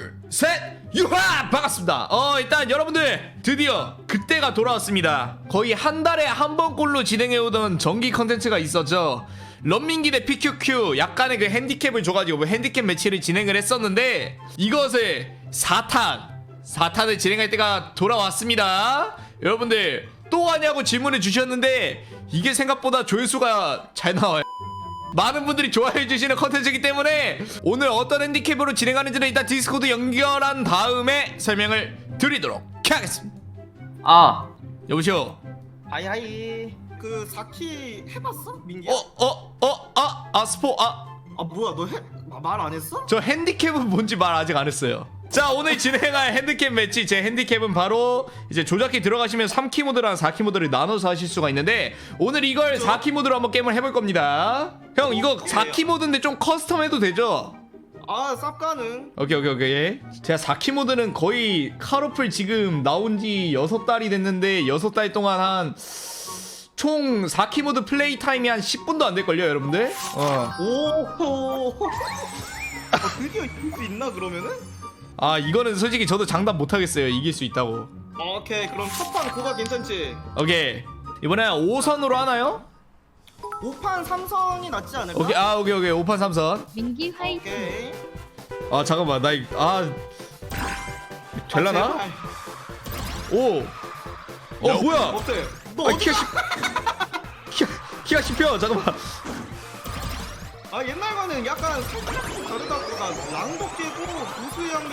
둘셋! 유하! 반갑습니다. 어 일단 여러분들 드디어 그때가 돌아왔습니다. 거의 한 달에 한 번꼴로 진행해오던 정기 컨텐츠가 있었죠. 런민기 대 PQQ 약간의 그 핸디캡을 줘가지고 뭐 핸디캡 매치를 진행을 했었는데 이것을 4탄 4탄을 진행할 때가 돌아왔습니다. 여러분들 또 하냐고 질문을 주셨는데 이게 생각보다 조회수가 잘 나와요 많은 분들이 좋아해 주시는 컨텐츠이기 때문에 오늘 어떤 핸디캡으로 진행하는지는 일단 디스코드 연결한 다음에 설명을 드리도록 하겠습니다. 아 여보세요. 하이 하이 그 사키 해봤어? 민기야? 어, 어, 어, 아, 아, 스포, 아, 아 뭐야 너 말 안 했어? 저 핸디캡은 뭔지 말 아직 안 했어요. 자, 오늘 진행할 핸디캡 매치, 제 핸디캡은 바로 이제 조작기 들어가시면 3키 모드랑 4키 모드를 나눠서 하실 수가 있는데 오늘 이걸 4키 모드로 한번 게임을 해볼 겁니다. 형, 이거 4키 모드인데 좀 커스텀해도 되죠? 아 쌉가는 오케이 오케이 오케이 제가 4키 모드는 거의 카로플 지금 나온 지 6달이 됐는데 6달 동안 한 총 4키 모드 플레이 타임이 한 10분도 안 될걸요 여러분들 어. 오호 아, 드디어 이길 수 있나 그러면은? 아 이거는 솔직히 저도 장담 못하겠어요. 이길 수 있다고. 오케이 그럼 첫 판 고가 괜찮지? 오케이. 이번에 5선으로 하나요? 5판 3선이 낫지 않을까? 오케이. 아 오케이 오케이. 5판 3선. 민기 화이팅. 오케이. 아 잠깐만. 나아. 될라나? 아, 제발. 오! 어 뭐야? 어때? 너 아 어디 키가? 씹 키가, 키가 씹혀 잠깐만. 아 옛날과는 약간 살짝 좀 다르다고 나 랑도 깨고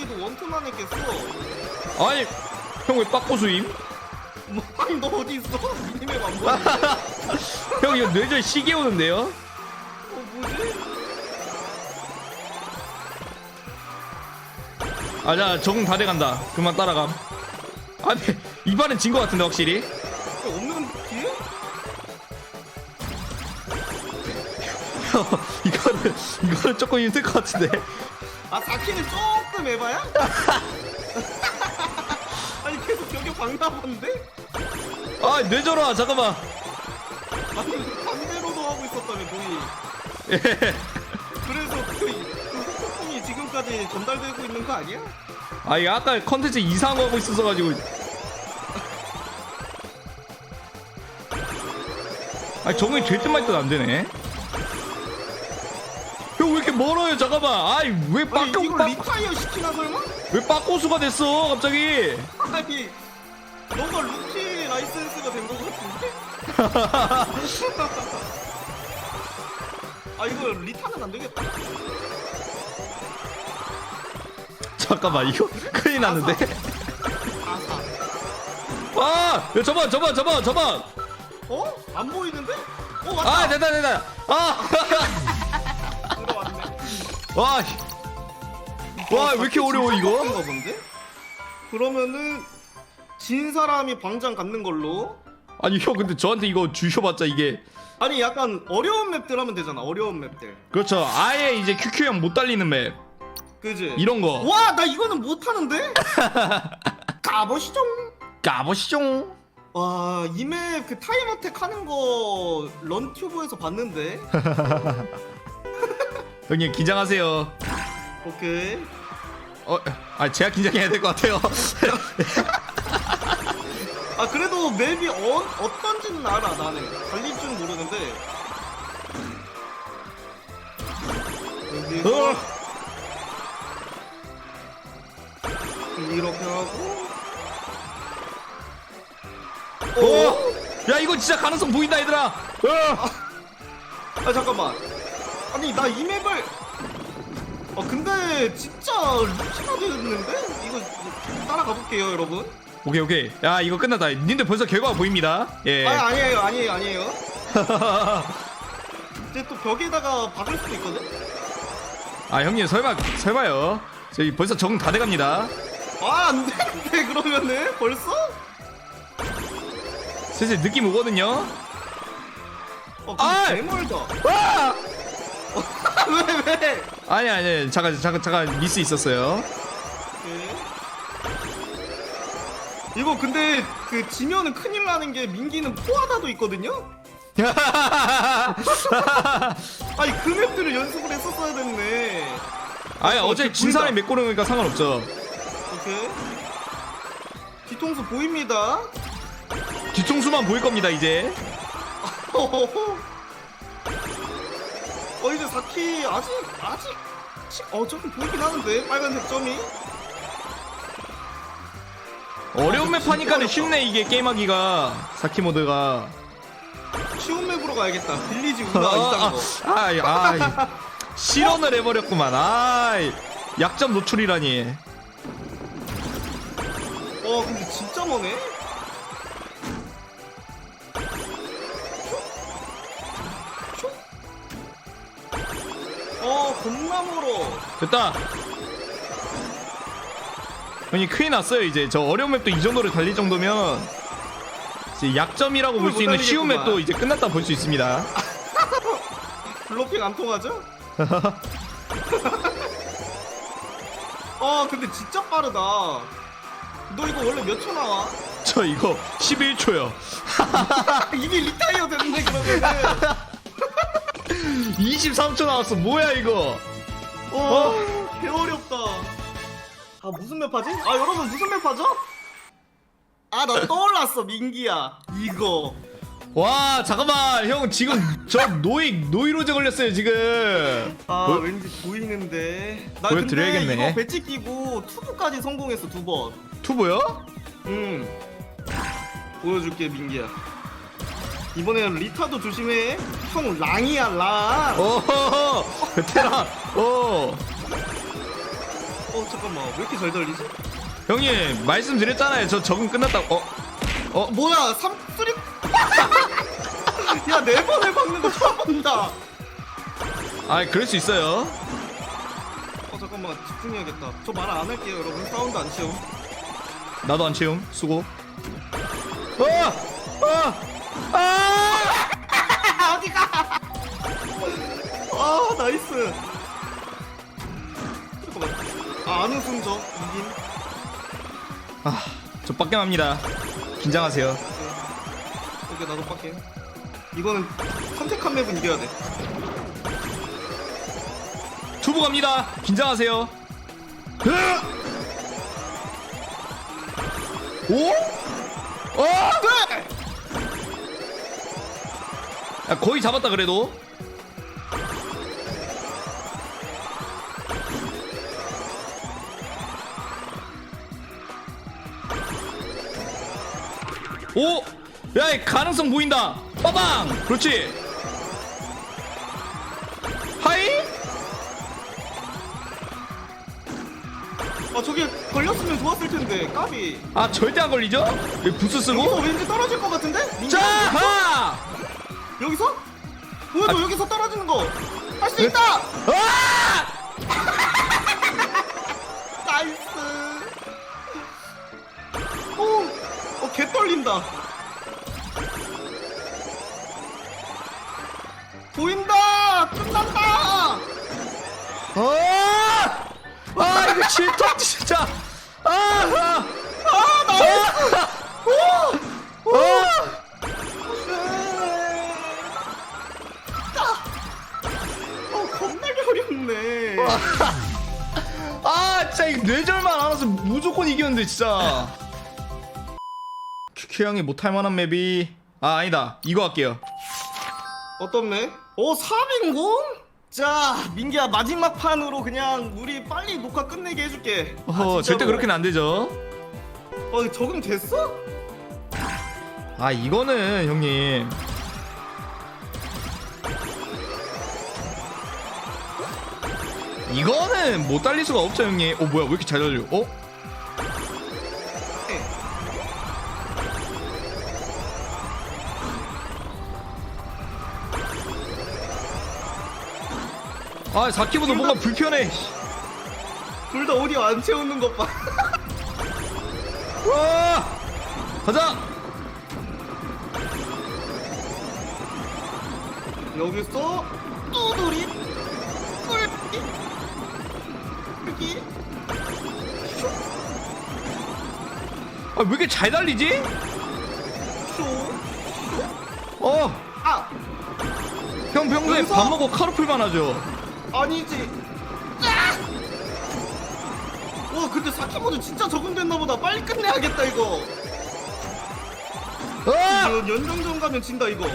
향기도 원투만에 깼어 아니 형 왜? 뭐 아니 너 어디 있어? 안 보이는데? 형 이거 뇌절 시계 오는데요? 어 뭐지? 아자 적응 다 돼간다 그만 따라감 아니 이번엔 진 것 같은데 확실히 어, 없는? 형 이거는 이거는 조금 힘들 것 같은데 아 사키는 조금 에바야? 아니 계속 벽에 박나 본데? 아 뇌절아 잠깐만 아니 반대로도 하고 있었다며 거의 예. 그래서 그, 그 후폭풍이 지금까지 전달되고 있는 거 아니야? 아 이거 아까 컨텐츠 이상한 거 하고 있었어가지고 아 적응이 될듯말듯안 되네 형왜 이렇게 멀어요 잠깐만 아이 왜 아니 빠꼬 이걸 빠, 리타이어 시키나 설마? 왜 빠꼬수가 됐어 갑자기 아니 너가 루키 라이센스가 된거 같은데? 아 이거 리타는 안 되겠다 잠깐만 이거 큰일 났는데 아 야, 저만 저만 저만 저만 어? 안 보이는데? 어 맞다 아 됐다 됐다 아 와, 와, 왜 이렇게 어려워, 이거? 가 본데? 그러면은 진 사람이 광장 갖는 걸로? 아니 형 근데 저한테 이거 주셔봤자 이게 아니 약간 어려운 맵들 하면 되잖아 어려운 맵들. 그렇죠. 아예 이제 QQ형 못 달리는 맵. 그지? 이런 거. 와 나 이거는 못 하는데? 가보시죠. 까보시죠. 와 이 맵 그 타임 어택 하는 거 런튜브에서 봤는데 형님 긴장하세요. 오케이. 어, 아 제가 긴장해야 될 것 같아요. 아 그래도 맵이 어, 어떤지는 알아 나는. 달릴 줄 모르는데. 여기서 어. 이렇게 하고. 어? 야 이거 진짜 가능성 보인다 얘들아. 어. 아 잠깐만 아니 나 이 맵을 아 근데 진짜 루치가 되었는데? 이거 따라가 볼게요 여러분. 오케이 오케이. 야 이거 끝났다. 님들 벌써 결과가 보입니다. 예. 아 아니에요 아니에요 아니에요. 이제 또 벽에다가 박을 수도 있거든? 아 형님 설마 설마요? 저기 벌써 적응 다 돼갑니다. 아 안되는데 그러면은? 벌써? 슬슬 느낌 오거든요? 어 아! 근데 개멀다. 와 왜 왜? 아니 아니 잠깐 잠깐 잠깐 미스 있었어요 오케이. 이거 근데 그 지면은 큰일 나는 게 민기는 포하다도 있거든요? 아니 그 맵들을 연습을 했었어야 됐네 아니 어, 어제 뒤 진. 사람이 몇 고르니까 상관없죠 오케이. 뒤통수 보입니다. 뒤통수만 보일 겁니다 이제 어 이제 4키 아직 아직 치- 어 조금 보이긴 하는데 빨간색 점이 어려운 맵 하니까는. 쉽네 이게 게임하기가 사키 모드가 쉬운 맵으로 가야겠다. 빌리지 우나 아, 이딴 거. 아, 아, 아, 실언을 해버렸구만 아 약점 노출이라니 어 근데 진짜 머네. 멀어. 됐다 형이 큰일 났어요 이제 저 어려운 맵도 이 정도로 달릴 정도면 이제 약점이라고 볼 수 있는 못 쉬운 달리겠구만. 맵도 이제 끝났다 볼 수 있습니다 블로핑 안 통하죠? 어 근데 진짜 빠르다. 너 이거 원래 몇 초 나와? 저 이거 11초요 이미 리타이어 됐는데 그러면은 23초 나왔어 뭐야 이거 와 개 어렵다. 아 무슨 맵 하지? 아 여러분 무슨 맵 하죠? 아 나 떠올랐어 민기야. 이거. 와 잠깐만. 형 지금 저 노이 노이로제 걸렸어요 지금. 아 뭐- 왠지 보이는데. 나 보여드려야겠네. 근데 이거 배치 끼고 투구까지 성공했어 두 번. 투보요? 음. 보여줄게 민기야. 이번에는 리타도 조심해 형 랑이야 랑. 어, 오 베테랑. 오 잠깐만. 왜 이렇게 잘 달리지? 형님 말씀드렸잖아요. 저 적응 끝났다고. 어? 어? 뭐야 삼 쓰리? 야네 번을 박는 거 처음 본다. 아 그럴 수 있어요. 어 잠깐만. 집중해야겠다. 저 말 안 할게요 여러분. 사운드 안 치워 나도 안 채움. 수고. 어! 어! 아! 어디가? 아 나이스. 잠깐만. 아 아는 순저 이긴. 아, 저 빡겜합니다. 긴장하세요. 오케이 나도 빡게 이거는 선택한 맵은 이겨야 돼. 투보 갑니다. 긴장하세요. 으악! 오? 어? 네! 야, 거의 잡았다 그래도 오! 야, 이 가능성 보인다. 빠방! 그렇지. 하이? 아 저게 걸렸으면 좋았을 텐데 까비 아, 절대 안 걸리죠? 여기 부스 여기서 쓰고. 왠지 떨어질 것 같은데? 자, 하! 여기서? 보여줘 여기서 떨어지는 거 할 수 있다 아! 나이스 오, 어, 개 떨린다 보인다 끝난다 아! 아, 이거 질투 진짜. 뇌절만 알아서 무조건 이겼는데 진짜. 큐큐 형이 못할 만한 맵이 아 아니다 이거 할게요. 어떤 맵? 오 400? 자 민기야 마지막 판으로 그냥 우리 빨리 녹화 끝내게 해줄게 아, 어허, 진짜로. 절대 그렇게는 안 되죠. 어 이거 적응 됐어? 아 이거는 형님 이거는 못 달릴 수가 없죠 형님. 어 뭐야 왜 이렇게 잘 달려? 어? 네. 아 4키보다 뭔가 불편해. 둘 다 오디오 안 채우는 것 봐. 와 가자. 여기서 또 돌이 아 왜 이렇게 잘 달리지? 쇼. 어. 아 형 평소에 여기서? 밥 먹고 카로플만 하죠. 아니지. 아! 와 근데 사키모드 진짜 적응됐나 보다 빨리 끝내야겠다 이거 아! 연- 연장전 가면 진다 이거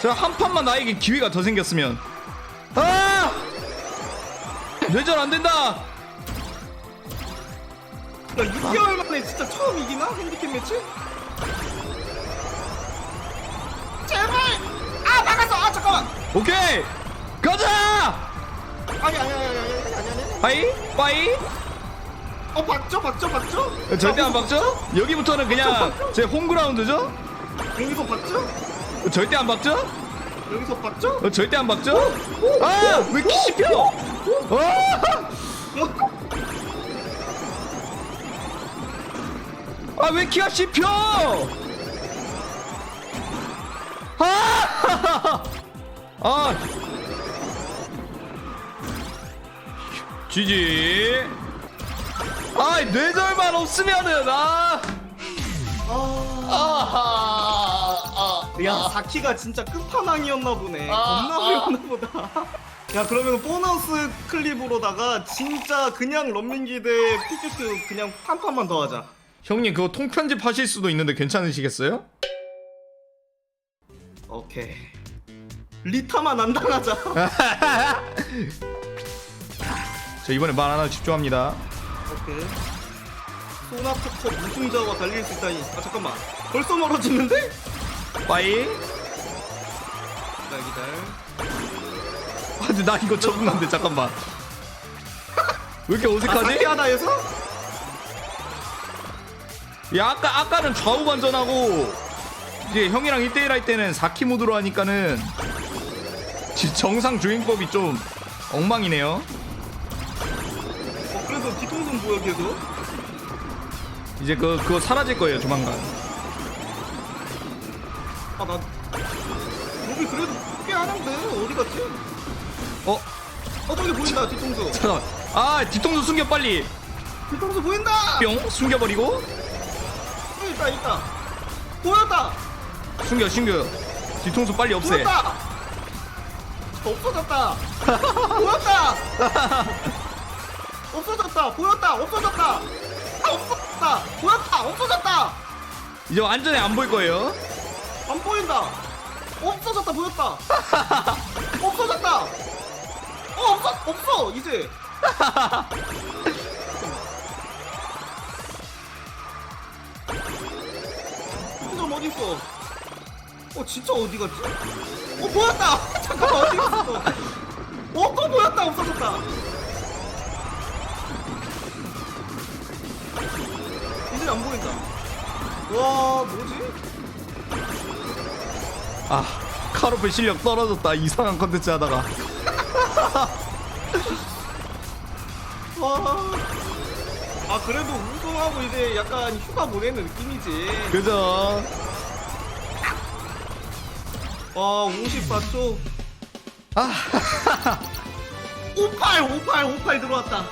자한 판만 나에게 기회가 더 생겼으면 아! 뇌절 안 된다 야 6개월 만에 진짜 처음 이기나? 핸디캡 매치? 제발! 아 막았어! 아 잠깐만! 오케이 가자 아니 아니 아니 아니 아니 아니 아니 빠이 빠이 어 박죠 박죠 박죠? 절대 아, 안 박죠 여기부터는 그냥 제 홈그라운드죠 여기서 박죠? 절대 안 박죠 여기서 박죠? 어, 절대 안 박죠 아왜 키 씹혀 아! 아 왜 키가 씹혀? 아! 아! 지지. 아 뇌절만 없으면은 아! 아, 야 사키가 진짜 끝판왕이었나 보네. 아, 겁나 어려웠나 보다. 야 그러면 보너스 클립으로다가 진짜 그냥 런민기 대 피큐큐 그냥 한 판만 더 하자 형님 그거 통편집 하실 수도 있는데 괜찮으시겠어요? 오케이. 리타만 안 당하자. 저 이번에 말 하나 집중합니다. 오케이. 소나타컵 우승자와 달릴 수 있다니. 아 잠깐만. 벌써 멀어지는데? 빠이. 기다려 기다려. 아 근데 나 이거 적응 안돼. 잠깐만. 왜 이렇게 아 어색하지? 사키하다에서? 야 아까 아까는 좌우 반전하고 이제 형이랑 1대1 할 때는 4키 모드로 하니까는 지- 정상 주행법이 좀 엉망이네요. 어 그래도 뒤통수는 보여 계속? 이제 그 그거 사라질 거예요 조만간. 아나 여기 그래도 꽤 하는데 어디 갔지? 어? 어 저기 보인다 뒤통수. 잠깐만. 아 뒤통수 숨겨 빨리. 뒤통수 보인다! 뿅 숨겨버리고 있다 있다. 보였다. 숨겨 숨겨 뒤통수 빨리 없애. 보였다. 없어졌다. 보였다. 없어졌다. 보였다. 없어졌다. 아, 없어졌다. 보였다. 없어졌다. 이제 완전히 안 보일 거예요? 안 보인다. 없어졌다. 보였다. 없어졌다. 어 없어 없어 이제 있어 어 진짜 어디 갔지? 어 보였다! 잠깐만 어디 갔어? 어또 보였다! 없어졌다! 이제 안 보인다. 와 뭐지? 아 카로페 실력 떨어졌다. 이상한 컨텐츠 하다가. 와. 아 그래도 우승하고 이제 약간 휴가 보내는 느낌이지. 그죠 와 54초. 아 58 58 58 들어왔다.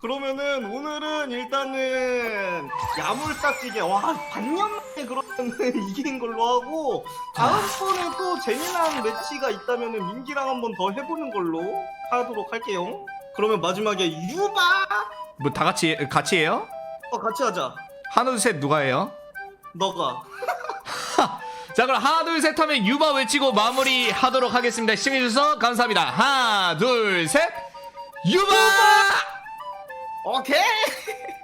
그러면은 오늘은 일단은 야물딱지게 와 반년 만에 그러면은 이긴 걸로 하고 다음번에 또 재미난 매치가 있다면은 민기랑 한번 더 해보는 걸로 하도록 할게요. 그러면 마지막에 유바 뭐 다 같이 같이 해요? 어 같이 하자. 하나 둘셋 누가 해요? 너가. 자 그럼 하나 둘 셋 하면 유바 외치고 마무리 하도록 하겠습니다 시청해주셔서 감사합니다 하나 둘 셋 유바! 오케이.